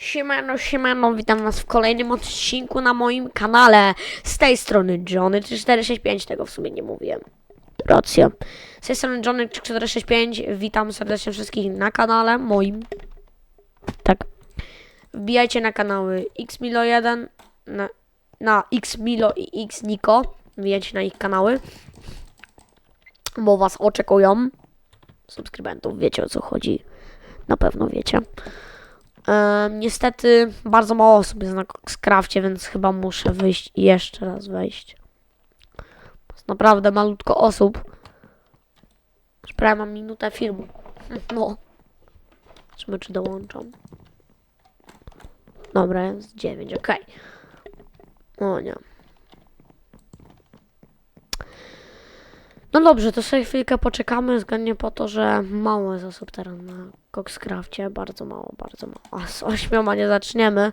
Siemano, siemano, witam was w kolejnym odcinku na moim kanale. Z tej strony Johnny3465, tego w sumie nie mówiłem. Racja. Z tej strony Johnny3465, witam serdecznie wszystkich na kanale moim. Tak. Wbijajcie na kanały xmilo1, na, na xmilo i xniko. Wbijajcie na ich kanały. Bo was oczekują. Subskrybentów, wiecie o co chodzi. Na pewno wiecie. Em, niestety bardzo mało osób jest na Scrafcie, więc chyba muszę wyjść i jeszcze raz wejść. Jest naprawdę malutko osób. Już prawie mam minutę filmu. No. Zobaczymy, czy dołączam. Dobra, jest 9, okej. O nie. No dobrze, to sobie chwilkę poczekamy, względnie po to, że mało jest osób teraz na Coxcrafcie, bardzo mało, bardzo mało. A z ośmioma nie zaczniemy,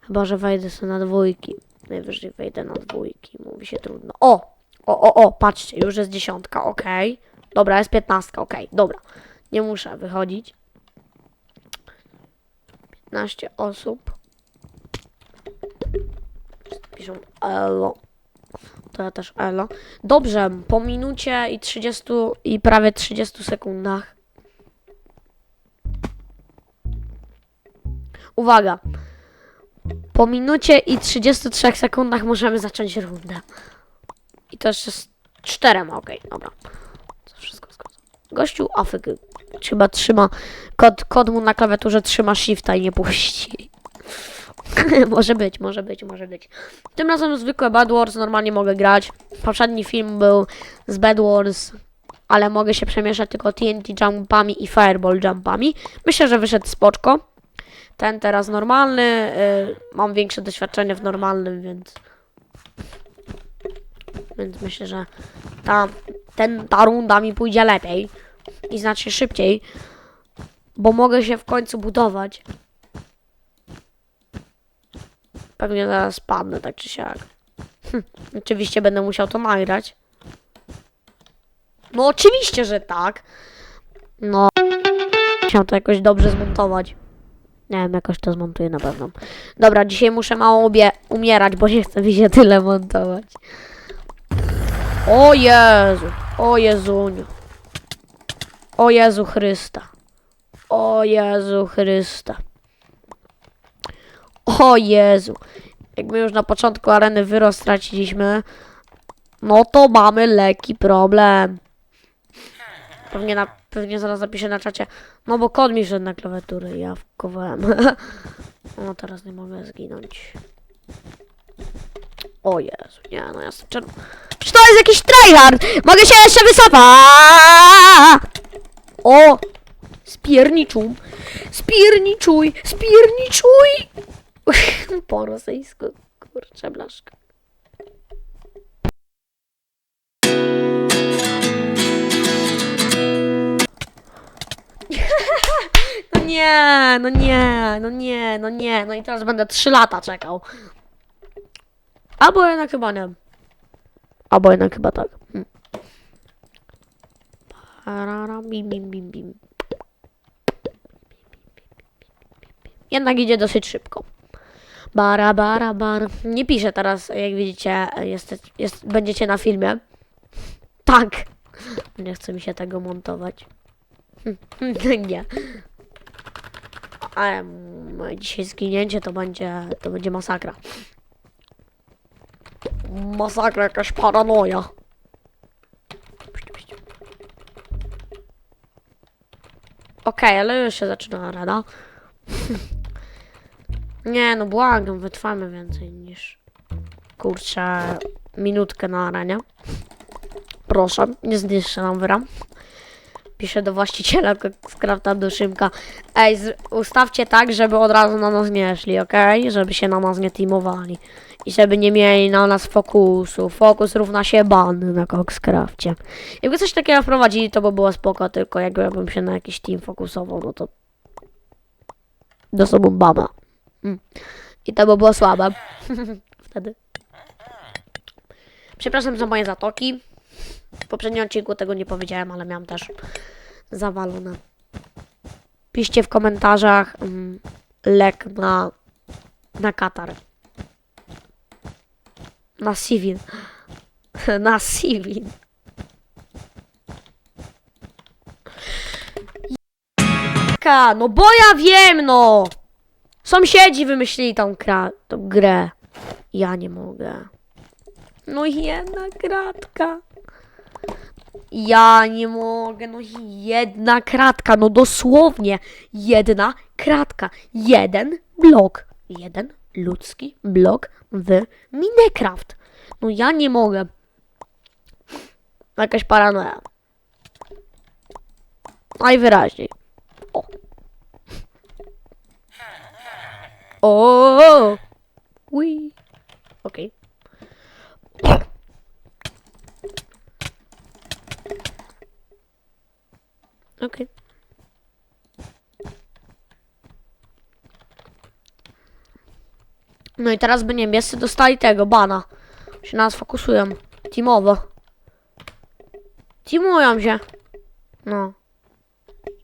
chyba, że wejdę sobie na dwójki. Najwyżej wejdę na dwójki, mówi się trudno. O! O, o, o, patrzcie, już jest dziesiątka, okej. Dobra, jest piętnastka, okej, dobra. Nie muszę wychodzić. 15 osób. Piszą elo. To ja też elo. Dobrze, po minucie i 30 i prawie 30 sekundach. Uwaga. Po minucie i 33 sekundach możemy zacząć rundę. I to jeszcze z czterema, okej, dobra. To wszystko zgadza. Gościu Afryk chyba trzyma, kod, kod mu na klawiaturze trzyma shifta i nie puści. może być, może być, może być. Tym razem zwykłe Bad Wars, normalnie mogę grać. Poprzedni film był z Bad Wars, ale mogę się przemieszać tylko TNT jumpami i Fireball jumpami. Myślę, że wyszedł spoczko. Ten teraz normalny, y, mam większe doświadczenie w normalnym, więc... Więc myślę, że ta, ten, ta runda mi pójdzie lepiej i znacznie szybciej, bo mogę się w końcu budować. Pewnie zaraz spadnę, tak czy siak. Hm, oczywiście będę musiał to nagrać. No oczywiście, że tak. No. Musiał to jakoś dobrze zmontować. Nie wiem, jakoś to zmontuję na pewno. Dobra, dzisiaj muszę mało obie umierać, bo nie chcę mi się tyle montować. O Jezu, o Jezuniu. O Jezu Chrysta. O Jezu Chrysta. O Jezu. Jak my już na początku areny wyrost straciliśmy, no to mamy lekki problem. Pewnie, na, pewnie zaraz zapiszę na czacie. No bo kod mi wszedł na klawiaturę ja wkowałem. no teraz nie mogę zginąć. O Jezu, nie no ja jestem czerwony. Czy to jest jakiś tryhard? Mogę się jeszcze wycofać! O! Spierniczuj! Spierniczuj! Spierniczuj! Po rosyjsku, kurczę blaszka. No nie, no nie, no nie, no nie, no i teraz będę 3 lata czekał. Albo jednak chyba nie. Albo jednak chyba tak. Parara, Bim, bim, bim, bim. Jednak idzie dosyć szybko. Bara, bara, bar. Nie piszę teraz, jak widzicie, jest, jest, będziecie na filmie. Tak. Nie chce mi się tego montować. Nie. Ale dzisiaj zginięcie to będzie, to będzie masakra. Masakra, jakaś paranoja. Okej, ale już się zaczyna rada. Nie, no błagam, wytrwamy więcej niż kurczę minutkę na arenie. Proszę, nie zniszczę nam wyram. Piszę do właściciela skrafta do Szymka. Ej, ustawcie tak, żeby od razu na nas nie szli, okej? Żeby się na nas nie teamowali. I żeby nie mieli na nas fokusu. Fokus równa się ban na Coxcrafcie. Jakby coś takiego wprowadzili, to by było spoko, tylko jakbym się na jakiś team fokusował, no to do sobą baba. Mm. I to by było słabe. Wtedy. Przepraszam za moje zatoki. W poprzednim odcinku tego nie powiedziałem, ale miałam też zawalone. Piszcie w komentarzach, mm, lek na, na katar. Na Sivin. na Sivin. No bo ja wiem, no! Sąsiedzi wymyślili tą, kra- tą grę. Ja nie mogę. No jedna kratka. Ja nie mogę, no jedna kratka, no dosłownie jedna kratka. Jeden blok. Jeden ludzki blok w Minecraft. No ja nie mogę. Jakaś paranoja. Najwyraźniej. O. O. Ui. Okej. Okej. No i teraz by niebiescy dostali tego, bana. Się nas fokusują. Teamowo. Teamują się. No.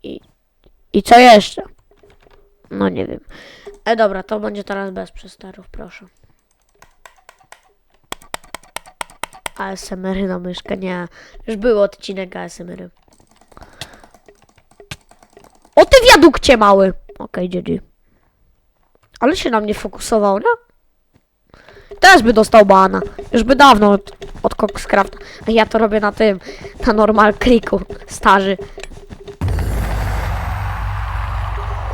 I, I co jeszcze? No nie wiem. E dobra, to będzie teraz bez przesterów, proszę. ASMR na myszkę, nie. Już był odcinek ASMR. O ty wiadukcie mały! Okej, GG. Ale się na mnie fokusował, nie? Też by dostał bana. Już by dawno od, od Coxcrafta. A ja to robię na tym, na normal kliku, starzy.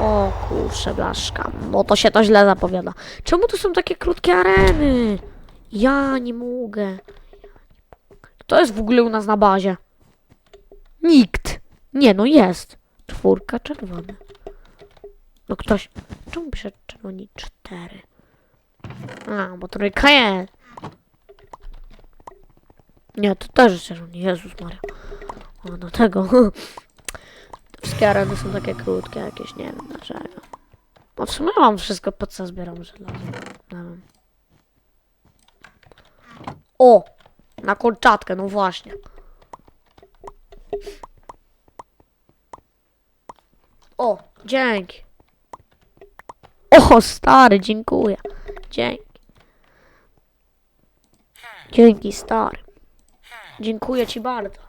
O kurczę, blaszka. No to się to źle zapowiada. Czemu tu są takie krótkie areny? Ja nie mogę. Kto jest w ogóle u nas na bazie? Nikt. Nie, no jest. Czwórka czerwony. No ktoś. Czemu pisze czerwoni cztery? A, bo trójka jest. Nie, to też jest czerwony. Jezus Maria. O, do tego. Wszystkie areny są takie krótkie jakieś, nie wiem dlaczego. No w sumie mam wszystko, po co zbieram żelazo. Nie. O! Na kolczatkę, no właśnie. O, dzięki. O, stary, dziękuję. Dzięki. Dzięki, stary. Dziękuję ci bardzo.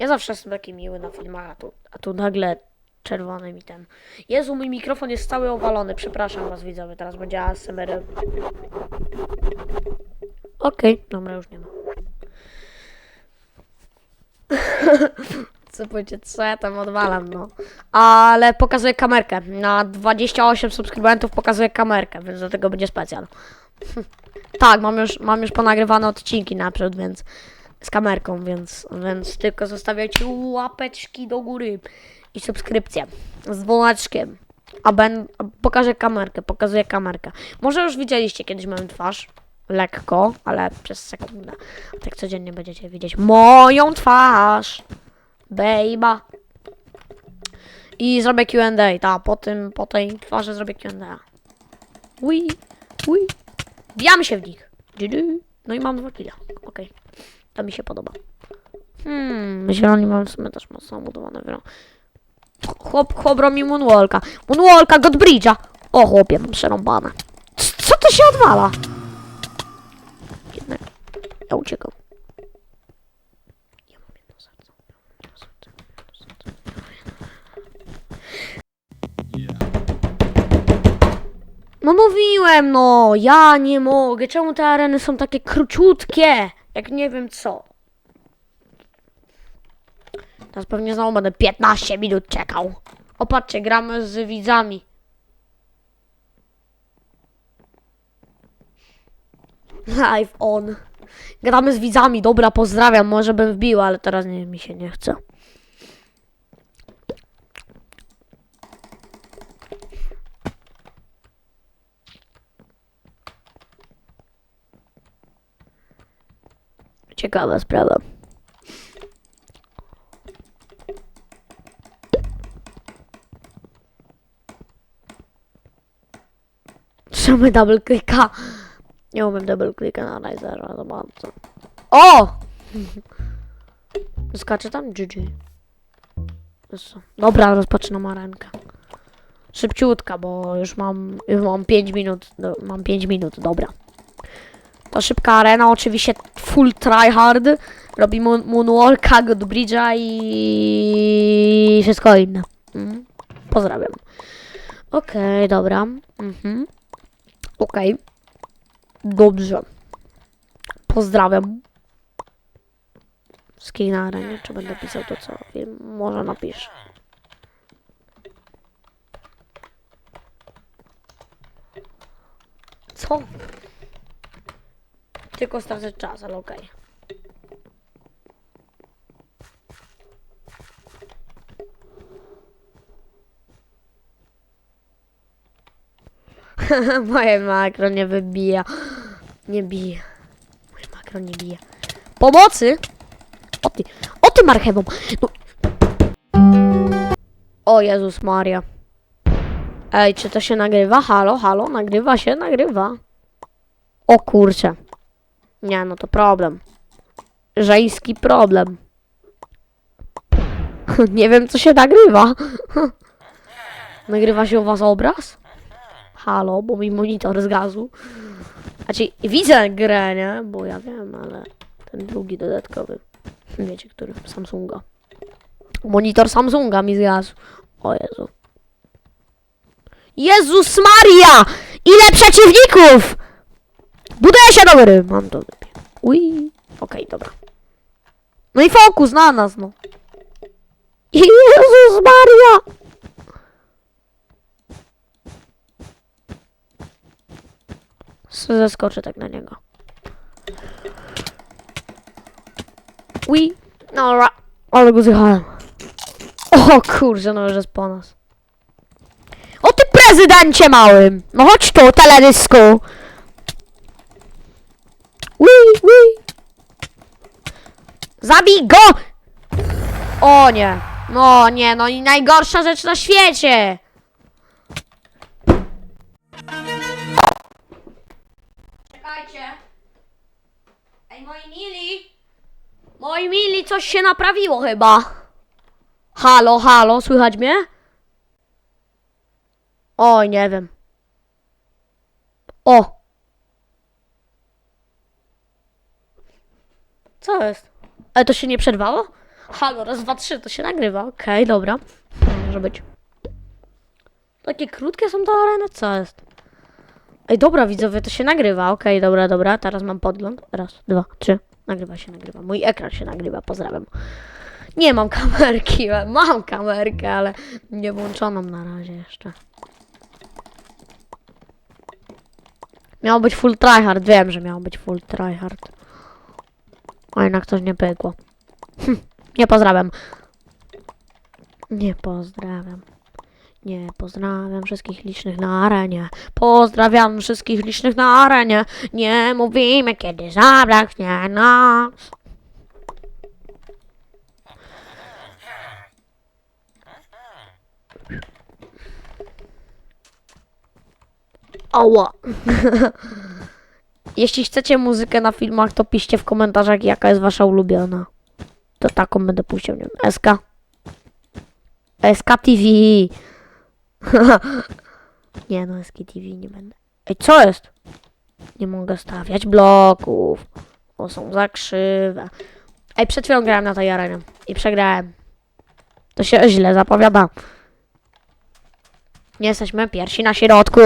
Ja zawsze jestem taki miły na filmach, a tu, a tu nagle czerwony mi ten. Jezu, mój mikrofon jest cały owalony. Przepraszam was, widzowie. Teraz będzie ASMR. Okej, dobra, już nie ma. Co powiedzieć, co ja tam odwalam, no. Ale pokazuję kamerkę. Na 28 subskrybentów pokazuję kamerkę, więc do tego będzie specjal. tak, mam już, mam już ponagrywane odcinki naprzód, więc z kamerką, więc, więc tylko zostawiajcie łapeczki do góry i subskrypcję z dzwoneczkiem. A ben, pokażę kamerkę, pokazuję kamerkę. Może już widzieliście kiedyś moją twarz. Lekko, ale przez sekundę. Tak codziennie będziecie widzieć moją twarz. Bejba. I zrobię Q&A, tak, po tym, po tej twarzy zrobię Q&A. Ui, ui. Wbijamy się w nich. No i mam dwa killa. Okej. To mi się podoba. Hmm, zieloni mam w sumie też mocno budowane wiele. Chłop, chłop robi moonwalka. Moonwalka, Godbridge'a. O chłopie, mam przerąbane. C- Co to się odwala? Jednak ja uciekam. Ja mam jedno serce. Ja mam jedno serce. jedno serce. No mówiłem, no, ja nie mogę. Czemu te areny są takie króciutkie? Jak nie wiem co. Teraz pewnie znowu będę 15 minut czekał. O patrzcie, gramy z widzami. Live on. Gramy z widzami, dobra, pozdrawiam, może bym wbił, ale teraz nie, mi się nie chce. Ciekawa sprawa. Trzymamy double clicka. Nie umiem double clicka na Razera za bardzo. O! Skacze tam? GG. Dobra, rozpoczynam arenkę. Szybciutka, bo już mam, już mam 5 minut, mam 5 minut, dobra. To szybka arena, oczywiście full tryhard. Robi moon, moonwalka, god bridge'a i wszystko inne. Mm. Pozdrawiam. Okej, dobra. Mhm. Okej. Dobrze. Pozdrawiam. Wszystkich na arenie, czy będę pisał to co wiem, może napisz. Co? Tylko stracę czas, ale okej. Moje makro nie wybija. Nie bije. Moje makro nie bije. Pomocy! O ty, o ty marchewą! No. O Jezus Maria. Ej, czy to się nagrywa? Halo, halo, nagrywa się, nagrywa. O kurczę. Nie, no to problem. Żeński problem. Nie wiem, co się nagrywa. Nagrywa się u was obraz? Halo, bo mi monitor zgasł. Znaczy, widzę grę, nie? Bo ja wiem, ale ten drugi dodatkowy. Wiecie, który? Samsunga. Monitor Samsunga mi zgasł. O Jezu. Jezus Maria! Ile przeciwników! Buduję się do gry. Mam to. Ui. Okej, dobra. No i fokus na nas, no. Jezus Maria! Zeskoczę tak na niego. Ui. No, ra- ale go zjechałem. O kurczę, no już jest po nas. O ty prezydencie małym! No chodź tu, teledysku! Ui, ui! Zabij go! O nie! No nie, no i najgorsza rzecz na świecie! Czekajcie! Ej, moi mili! Moi mili, coś się naprawiło chyba! Halo, halo, słychać mnie? Oj, nie wiem. O! Co jest? Ale to się nie przerwało? Halo, raz, dwa, trzy, to się nagrywa. Okej, dobra. Może być. Takie krótkie są te areny? Co jest? Ej, dobra, widzowie, to się nagrywa. Okej, dobra, dobra. Teraz mam podgląd. Raz, dwa, trzy. Nagrywa się, nagrywa. Mój ekran się nagrywa. Pozdrawiam. Nie mam kamerki. Mam kamerkę, ale nie włączoną na razie jeszcze. Miało być full tryhard. Wiem, że miało być full tryhard. A jednak coś nie pykło. Hm, nie pozdrawiam. Nie pozdrawiam. Nie pozdrawiam wszystkich licznych na arenie. Pozdrawiam wszystkich licznych na arenie. Nie mówimy, kiedy zabraknie nas. Ała. Jeśli chcecie muzykę na filmach, to piszcie w komentarzach, jaka jest wasza ulubiona. To taką będę puścił, nie wiem, SK. SK TV. nie no, SK TV nie będę. Ej, co jest? Nie mogę stawiać bloków. O, są za krzywe. Ej, przed chwilą grałem na tej arenie i przegrałem. To się źle zapowiada. Nie jesteśmy pierwsi na środku.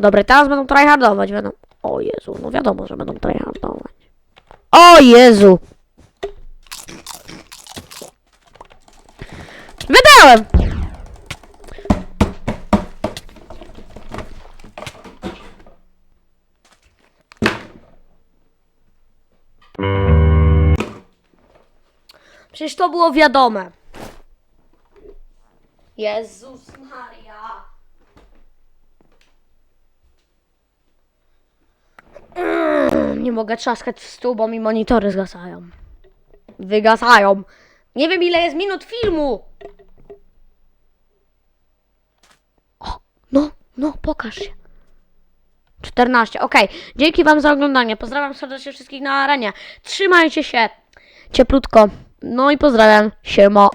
Dobra, teraz będą tryhardować, będą... O Jezu, no wiadomo, że będą tryhardować. O Jezu! Wybrałem! Przecież to było wiadome. Jezus Maria. Mm, Nie mogę trzaskać w stół, bo mi monitory zgasają. Wygasają. Nie wiem ile jest minut filmu. O, no, no, pokaż się. 14, okej. Dzięki wam za oglądanie. Pozdrawiam serdecznie wszystkich na arenie. Trzymajcie się. Cieplutko. No i pozdrawiam. Siema.